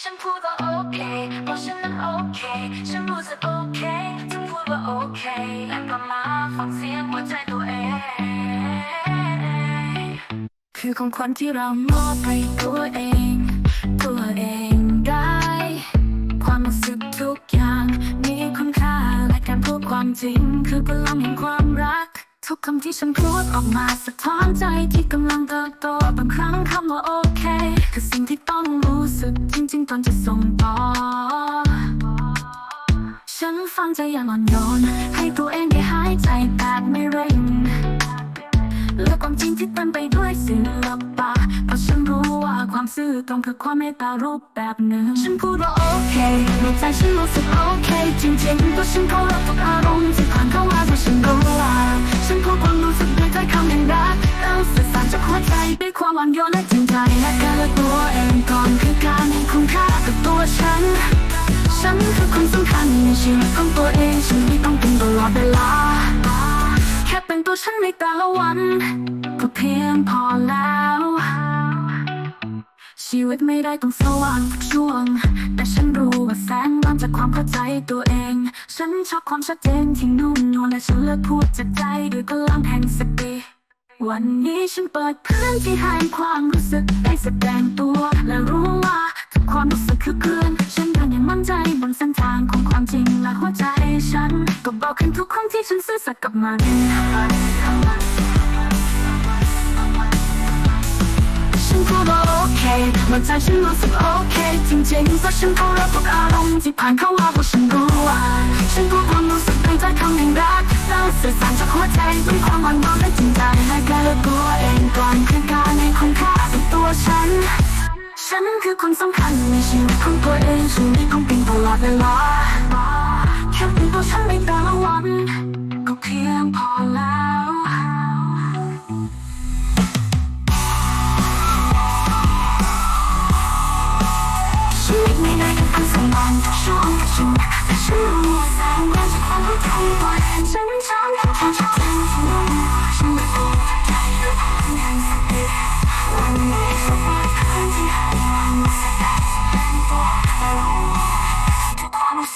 ฉันพูดว่าโอเคเพราะฉันนั้นโอเค ฉันรู้สึกโอเคจะพูดว่าโอเคและก็มาฟังเสียงหัวใจตัวเอง คือของขวัญที่เรามอบให้ตัวเอง ตัวเองได้ ความรู้สึกทุกอย่างมีคุณค่าและการพูดความจริง คือพลังแห่งความรัก ทุกคำที่ฉันพูดออกมาสะท้อนใจที่กำลังเติบโตบางครั้งคำว่าโอเค คือสิ่งที่ต้องรู้ สึกจริงๆตอนจะส่งต่อ ฉันฟังใจอย่างอ่อนโยน ให้ตัวเองได้หายใจแบบไม่เร่งและความจริงที่เต็มไปด้วยศิลปะเพราะฉันรู้ว่าความซื่อตรงคือความเมตตารูปแบบหนึ่ง ฉันพูดว่าโอเคในใจฉันรู้สึกโอเค จริงๆก็ฉันเคารพทุกอารมณ์ที่ผ่านเข้ามาเพราะฉันรู้ว่าฉันพูดความรู้สึกด้วยถ้อยคำแห่งรักเราสื่อสารจากหัวใจด้วยความอ่อนโยนและจริงใจและการละตัวเองก่อนคือ คุณค่ากับตัวฉัน ฉันคือคนสำคัญในชีวิตของตัวเอง ฉันไม่ต้องเป็นตลอดเวลา แค่เป็นตัวฉันในแต่ละวัน ก็เพียงพอแล้ว ชีวิตไม่ได้ต้องสว่างทุกช่วง แต่ฉันรู้ว่าแสงมาจากความเข้าใจตัวเอง ฉันชอบความชัดเจนที่นุ่มนวลและฉันเลือกพูดจากใจด้วยพลังแห่งสติวันนี้ฉันเปิดพื้นที่ให้ความรู้สึกได้แสดงตัว ความจริงและหัวใจฉัน ก็บอกขึ้นทุกครั้งที่ฉันซื่อสัตย์กับมัน ฉันพูดว่าโอเคมันใจฉันรู้สึกโอเค จริงๆเพราะฉันเคารพทุกอารมณ์ที่ผ่านเข้ามาเพราะฉันรู้ว่าฉันพูดความรู้สึกด้วยใจคำแห่งรักเราสื่อสารจากหัวใจด้วยความหวังดีและจริงใจ ฉันคือคนสำคัญในชีวิตของตัวเองฉันไม่ต้องเป็นตลอดเวลาแค่เป็นตัวฉันในแต่ละวัน ก็เพียงพอแล้วชีวิตไม่ได้เป็นอันสมบูรณ์ช่วงฉันแต่ฉันรู้ว่าแสงมาจากความรู้ตัวตัวเองฉัน